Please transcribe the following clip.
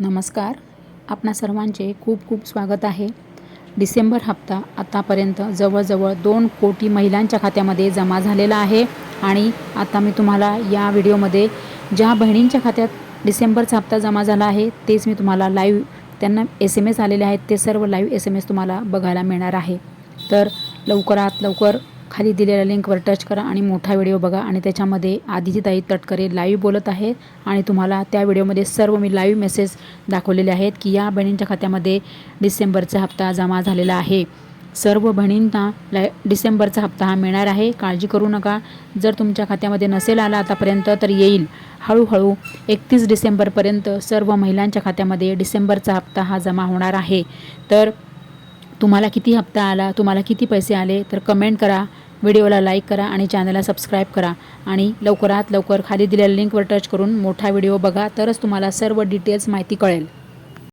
नमस्कार. आपणा सर्वांचे खूप खूप स्वागत आहे. डिसेंबर हप्ता आतापर्यंत जवळजवळ दोन कोटी महिलांच्या खात्यामध्ये जमा झालेला आहे आणि आता मी तुम्हाला या व्हिडिओमध्ये ज्या बहिणींच्या खात्यात डिसेंबरचा हप्ता जमा झाला आहे तेच मी तुम्हाला लाईव्ह त्यांना एस एम एस आलेले आहेत ते सर्व लाईव्ह एस एम एस तुम्हाला बघायला मिळणार आहे. तर लवकरात लवकर खाली दिलेल्या लिंकवर टच करा आणि मोठा व्हिडिओ बघा आणि त्याच्यामध्ये आधीची ताई तटकरे लाईव्ह बोलत आहे आणि तुम्हाला त्या व्हिडिओमध्ये सर्व मी लाईव्ह मेसेज दाखवलेले आहेत की या बहिणींच्या खात्यामध्ये डिसेंबरचा हप्ता जमा झालेला आहे. सर्व बहिणींना लाय डिसेंबरचा हप्ता हा मिळणार आहे. काळजी करू नका. जर तुमच्या खात्यामध्ये नसेल आला आतापर्यंत तर येईल. हळूहळू एकतीस डिसेंबरपर्यंत सर्व महिलांच्या खात्यामध्ये डिसेंबरचा हप्ता हा जमा होणार आहे. तर तुम्हाला किती हप्ता आला तुम्हाला किती पैसे आले तर कमेंट करा व्हिडिओला लाईक करा आणि चॅनलला सबस्क्राईब करा. आणि लवकरात लवकर खाली दिलेल्या लिंकवर टच करून मोठा व्हिडिओ बघा तरच तुम्हाला सर्व डिटेल्स माहिती कळेल.